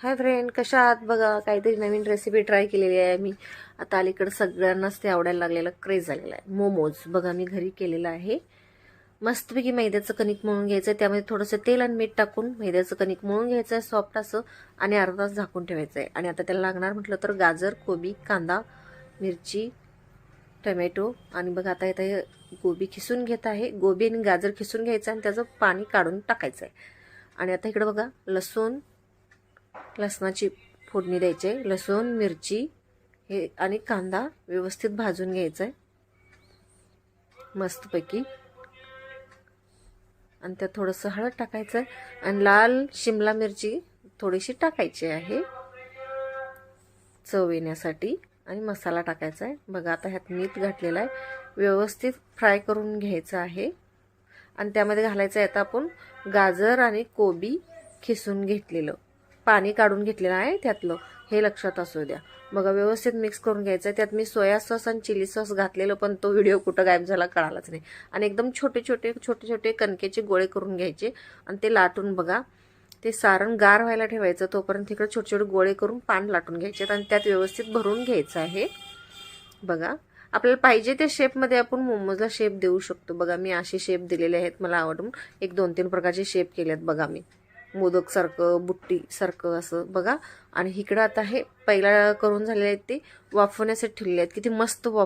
Hi friend कशा आहात बघा? काहीतरी नवीन रेसिपी ट्राय केलेली आहे मी. आता अलीकडं सगळ्यांनाच ते आवडायला लागलेलं क्रेज झालेला आहे. मोमोज बघा मी घरी केलेलं आहे. मस्तपैकी मैद्याचं कणिक मळून घ्यायचं आहे त्यामध्ये थोडंसं तेल आणि मीठ टाकून मैद्याचं कणिक मळून घ्यायचं आहे सॉफ्ट असं आणि अर्धा तास झाकून ठेवायचं आहे आणि आता त्याला लागणार म्हटलं तर गाजर कोबी कांदा मिरची टमॅटो आणि बघा आता इथं हे गोबी खिसून घेत आहे. गोबी आणि गाजर खिसून घ्यायचं आणि त्याचं पाणी काढून टाकायचं आहे आणि आता इकडं बघा लसूण लसणाची फोडणी द्यायची आहे लसूण मिरची हे आणि कांदा व्यवस्थित भाजून घ्यायचा आहे मस्तपैकी. आणि त्यात थोडंसं हळद टाकायचं आहे आणि लाल शिमला मिरची थोडीशी टाकायची आहे. चव येण्यासाठी आणि मसाला टाकायचा आहे बघा आता ह्यात मीठ घातलेलं आहे व्यवस्थित फ्राय करून घ्यायचं आहे. आणि त्यामध्ये घालायचं आहे आता आपण गाजर आणि कोबी खिसून घेतलेलं. पाणी काढून घेतलेलं आहे त्यातलं. हे लक्षात असू द्या. बघा व्यवस्थित मिक्स करून घ्यायचं आहे त्यात मी सोया सॉस आणि चिली सॉस घातलेलं पण तो व्हिडिओ कुठं गायब झाला कळालाच नाही. आणि एकदम छोटे छोटे छोटे छोटे कणकेचे गोळे करून घ्यायचे आणि ते लाटून बघा. ते सारण गार व्हायला ठेवायचं तोपर्यंत तिकडे छोटे छोटे गोळे करून पान लाटून घ्यायचे आणि त्यात व्यवस्थित भरून घ्यायचं आहे. बघा. आपल्याला पाहिजे त्या शेपमध्ये आपण मोमोजला शेप देऊ शकतो. बघा मी असे शेप दिलेले आहेत मला आवडून. एक दोन तीन प्रकारचे शेप केले आहेत बघा मी. मोदकसारखं बुट्टीसारखं असं बघा. आणि इकडं आता हे पहिला करून झालेले आहेत ते वाफवण्यासाठी ठेवलेले आहेत. किती मस्त वाफ